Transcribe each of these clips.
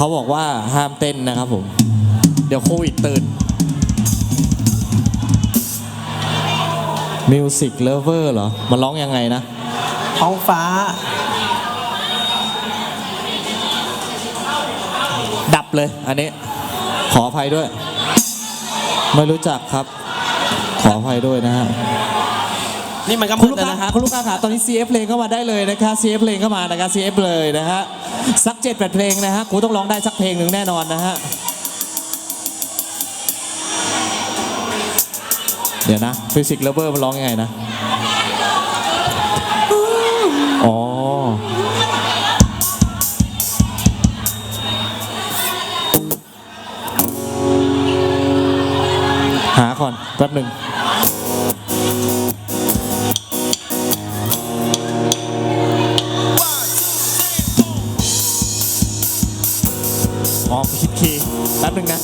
เขาบอกว่าห้ามเต้นนะครับผม เดี๋ยวโควิดตื่นมิวสิกเลเวอร์เหรอมาร้องยังไงนะท้องฟ้า ดับเลยอันนี้ ขออภัยด้วย ไม่รู้จักครับ ขออภัยด้วยนะฮะ นี่มันก็คุมืดลูกแล้วานะครับ คุณลูกค้าขาตอนนี้ CF เพลงเข้ามาได้เลยนะคะ CF เพลงเข้ามานะคะ CF เลยนะฮะสักเจ็ดแปดเพลงนะฮะครูต้องร้องได้สักเพลงหนึ่งแน่นอนนะฮะเดี๋ยวนะฟิสิกส์เลเวอร์มันร้องยังไงนะอ๋อหาก่อนแป๊บหนึ่ง อ๋อคิดคีแป๊บนึงนะ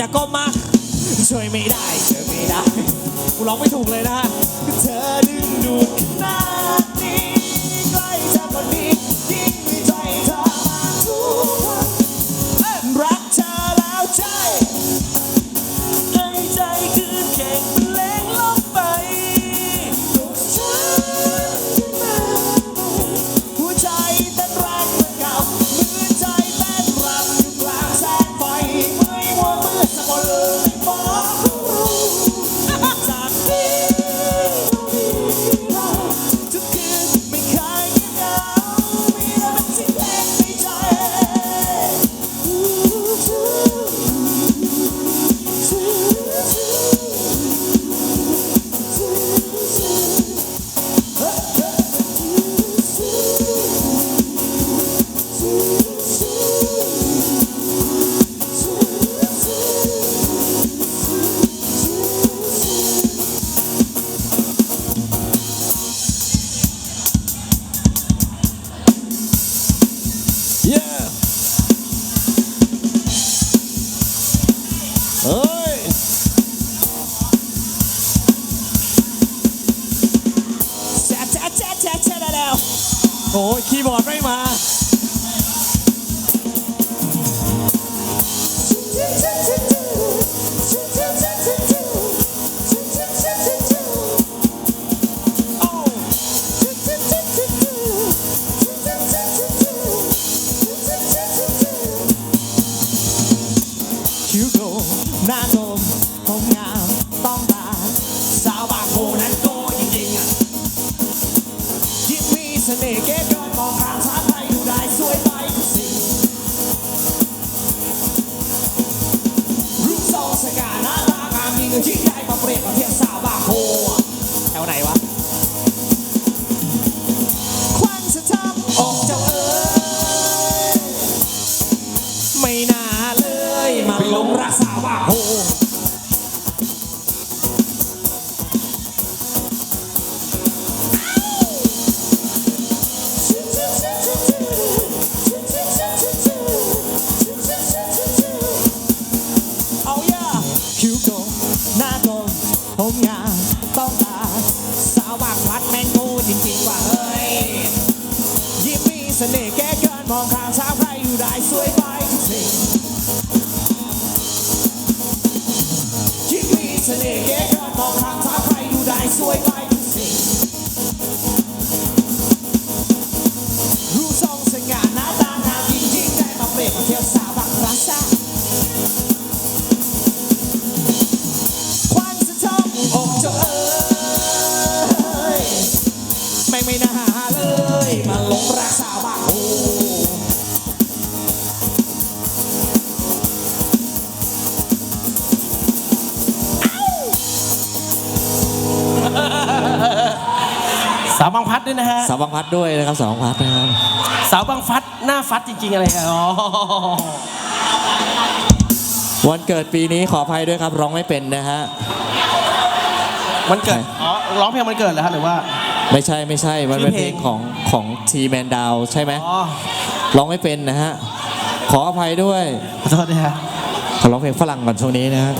อยาก้มมาช่วยไม่ได้เธอไม่ได้กูร้องไม่ถูกเลยนะเธอดึงดูดได้ แล้วโอ้ยคีย์บอร์ดไม่มา ๆยิ่งใหญ่มาเปรียบเทียบ มองข้างสาวใครอยู่ได้สวยไปทุกสิ่งยิ้มมีเสน่ห์แก้เกินมองข้างสาวใครอยู่ได้สวยไป สาวบางพัดด้วยนะฮะ สาวบางพัดด้วยนะครับสาวบางพัดนะครับสาวบางฟัดหน้าฟัดจริง ๆ อะไรครับอ๋อวันเกิดปีนี้ขออภัยด้วยครับร้องไม่เป็นนะฮะ มันเกิดอ๋อร้องเพลงมันเกิดแล้วฮะหรือว่า ไม่ใช่ไม่ใช่มันเป็นชื่อเพเพลลงงของของทีแมนดาวใช่ไหมอ๋อร้องไม่เป็นนะฮะ ขออภัยด้วย ขอโทษนะฮะ ขอร้องเพลงฝรั่งก่อนช่วงนี้นะฮะ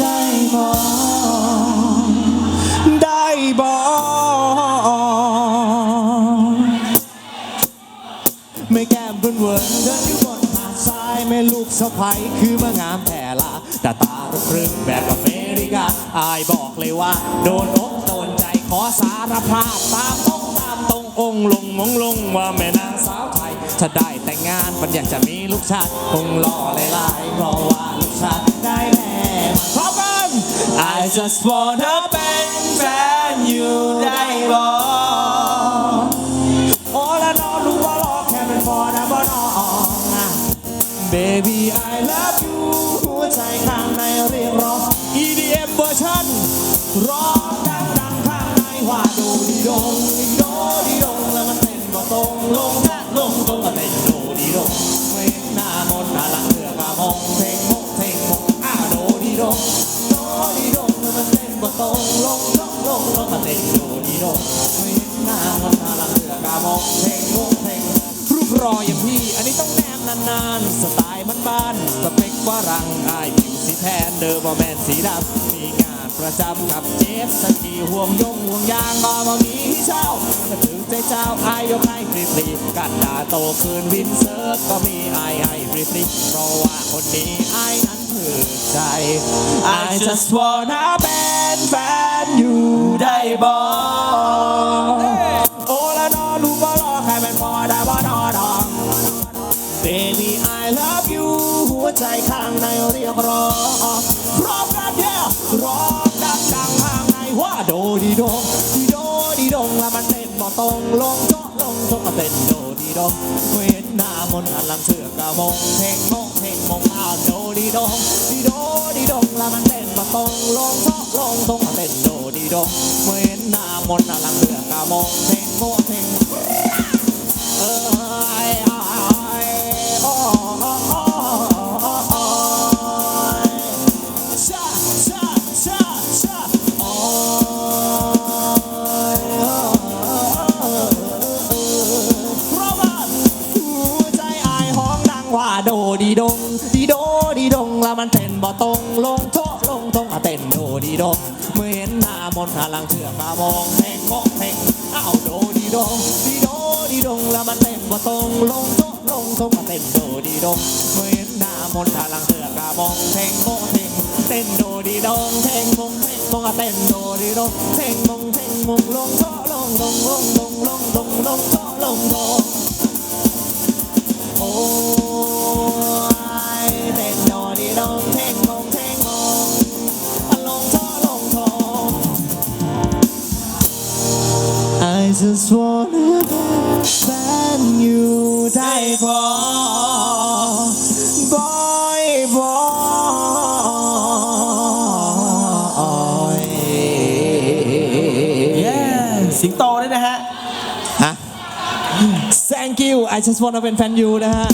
ได้บ่ได้บ่ไม่แก้มเบิ่นเวิร์นเดินอยู่บนหาดทรายแม่ลูกสะใภ้คือมางามแต่ละแต่ตารึกรึงแบบอเมริ กาอายบอกเลยว่า โดนอกโดนใจขอสารภาพตามต้องตามตรงองลงมงลงว่าแม่นางสาวไทย ถ้าได้แต่งงานปันอยากจะมีลูกชายคงหล่อหลายๆเพราะว่าลูกชายได้แน่มันพร้อมกัน I just wanna เป็นแฟนอยู่ได้บ่โอ้ละนอรู้ว่ารอแค่เป็นพอนะบ่นอ Baby I ชันร้องดังดังๆข้างในว่าโดดีดงดีโดดีดงแล้วมันเต้นบ่ตรงลงแค่ลงตรงก็เต้นโดดีดงเว้นหน้ามนหน้าหลังเรือมามองเพลงมกเพลงมกอ้าโดดีดงโดดีดงแล้วมันเต้นบ่ตรงลงลงลงลงก็เต้นโดดีดงเว้นหน้ามนหน้าหลังเรือมามองเพลงมกเพลงรูปรออย่างพี่อันนี้ต้องแนมนานๆสไตล์มันบ้านๆสเปคฝรั่งอายผิวสีแทนเดอร์บอแมนสีดำ ประจำกับเจฟสกีห่วงยงห่วงยางก็มามีให้เช่าถ้าถึงใจเจ้าอายยกให้ฟรีๆกันดาโตคืนวินเซิร์ฟก็มีอายให้ฟรีๆเพราะว่าคนนี้อายนั้นถือใจ I just wanna เป็นแฟนอยู่ได้บ่โอ้ละนอรู้บ่รอใครเป็นพอได้บ่นอดอง Baby I love you หัวใจข้างในเรียกร้องพร้อมกันเดียวร้องดังดัง ดดีโดดีโดดีดงแล้วมันเต้นบ่ตรงลงก็ลงโจ๊ะก็เต้นโดดีดงเว้นหน้ามนต์อันหลังเสือกะมงเพลงมงเพลงมงอ้าวโดดีดงดีโดดีดงแล้วมันเต้นบ่ตรงลงก็ลงโจ๊ะก็เต้นโดดีดงเว้นหน้ามนต์อันหลังเสือกกะมงเพลงมงเพลง ดีโดดีดงแล้วมันเต้นบ่ตรงลงช้อลงตรงเต้นโดดีดงเมื่อเห็นหน้ามนหาลังเชื่อกมองแพลงมองแพลงเอาโดดีดงดีโดดีดงแล้วมันเต้นบ่ตรงลงช้อลงตรงเต้นโดดีดงเมื่อเห็นหน้ามนหาลังเชื่อกมองแพลงมองแพลงเต้นโดดีดงแพลงมงแพลงมงเต้นโดดีดงแพลงมงแพลงมงลงช้อลงตรงลงตรงลงตรงลงโชลงลงโอ้ บอบออสิงโตด้วยนะฮะ ฮะ thank you I just wanna be fan you นะฮะ